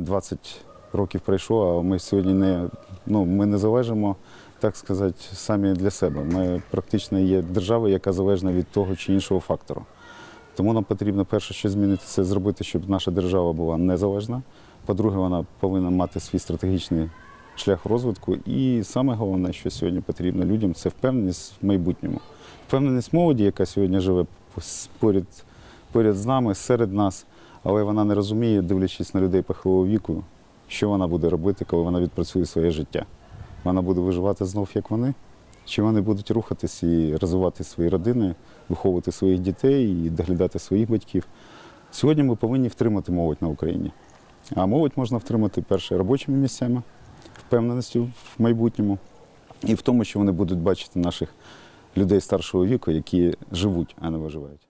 20 років пройшло, а ми сьогодні не, ну, ми не залежимо, так сказати, самі для себе. Ми практично є державою, яка залежна від того чи іншого фактору. Тому нам потрібно перше, що змінити, це зробити, щоб наша держава була незалежна. По-друге, вона повинна мати свій стратегічний шлях розвитку. І саме головне, що сьогодні потрібно людям, це впевненість в майбутньому. Впевненість молоді, яка сьогодні живе поряд, поряд з нами, серед нас, але вона не розуміє, дивлячись на людей похилого віку, що вона буде робити, коли вона відпрацює своє життя. Вона буде виживати знов, як вони, чи вони будуть рухатись і розвивати свої родини, виховувати своїх дітей і доглядати своїх батьків. Сьогодні ми повинні втримати молодь на Україні. А молодь можна втримати перше робочими місцями, впевненістю в майбутньому і в тому, що вони будуть бачити наших людей старшого віку, які живуть, а не виживають.